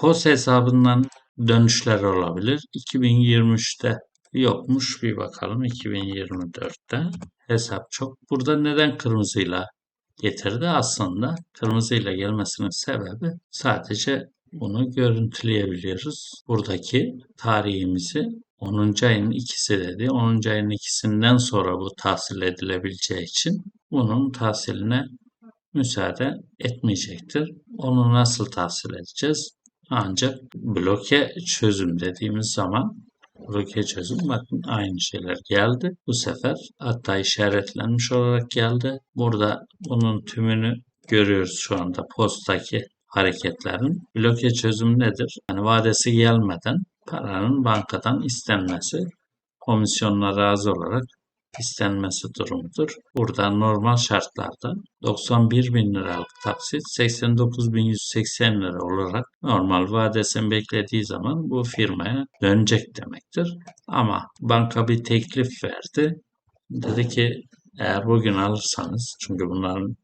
POS hesabından dönüşler olabilir. 2023'te yokmuş. Bir bakalım 2024'te hesap çok. Burada neden kırmızıyla getirdi? Aslında kırmızıyla gelmesinin sebebi sadece bunu görüntüleyebiliyoruz. Buradaki tarihimizi 10. ayın ikisi dedi. 10. ayın ikisinden sonra bu tahsil edilebileceği için bunun tahsiline müsaade etmeyecektir. Onu nasıl tahsil edeceğiz? Ancak bloke çözüm dediğimiz zaman bloke çözüm bakın aynı şeyler geldi. Bu sefer hatta işaretlenmiş olarak geldi. Burada bunun tümünü görüyoruz şu anda postaki hareketlerin. Bloke çözüm nedir? Yani vadesi gelmeden paranın bankadan istenmesi, komisyonla razı olarak istenmesi durumudur. Burada normal şartlarda 91 bin liralık taksit 89.180 lira olarak normal vadesini beklediği zaman bu firmaya dönecek demektir. Ama banka bir teklif verdi. Dedi ki eğer bugün alırsanız çünkü bunların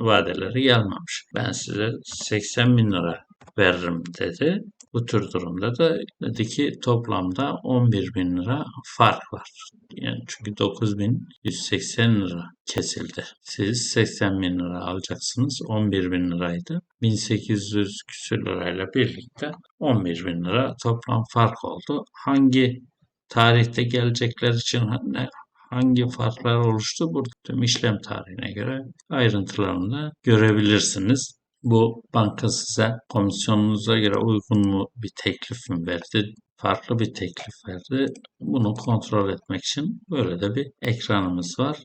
vadeleri gelmemiş. Ben size 80 bin lira veririm dedi. Bu tür durumda da ki toplamda 11 bin lira fark var. Yani çünkü 9180 lira kesildi. Siz 80 bin lira alacaksınız. 11 bin liraydı. 1800 küsür lirayla birlikte 11 bin lira toplam fark oldu. Hangi tarihte gelecekler için ne, hangi farklar oluştu burada tüm işlem tarihine göre ayrıntılarını görebilirsiniz. Bu banka size komisyonunuza göre uygun mu bir teklif mi verdi? Farklı bir teklif verdi. Bunu kontrol etmek için böyle de bir ekranımız var.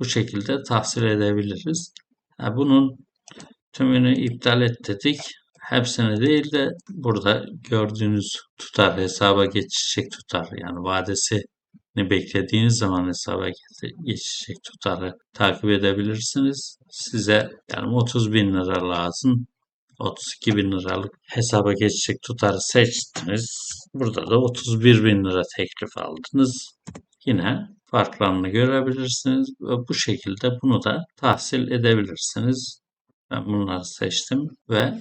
Bu şekilde tahsil edebiliriz. Bunun tümünü iptal et dedik. Hepsini değil de burada gördüğünüz tutar hesaba geçecek tutar yani vadesi beklediğiniz zaman hesaba geçecek tutarı takip edebilirsiniz. Size yani 30 bin lira lazım. 32 bin liralık hesaba geçecek tutarı seçtiniz. Burada da 31 bin lira teklif aldınız. Yine farklarını görebilirsiniz ve bu şekilde bunu da tahsil edebilirsiniz. Ben bunları seçtim ve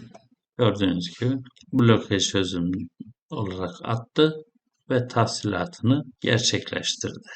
gördüğünüz gibi bloke çözüm olarak attı ve tahsilatını gerçekleştirdi.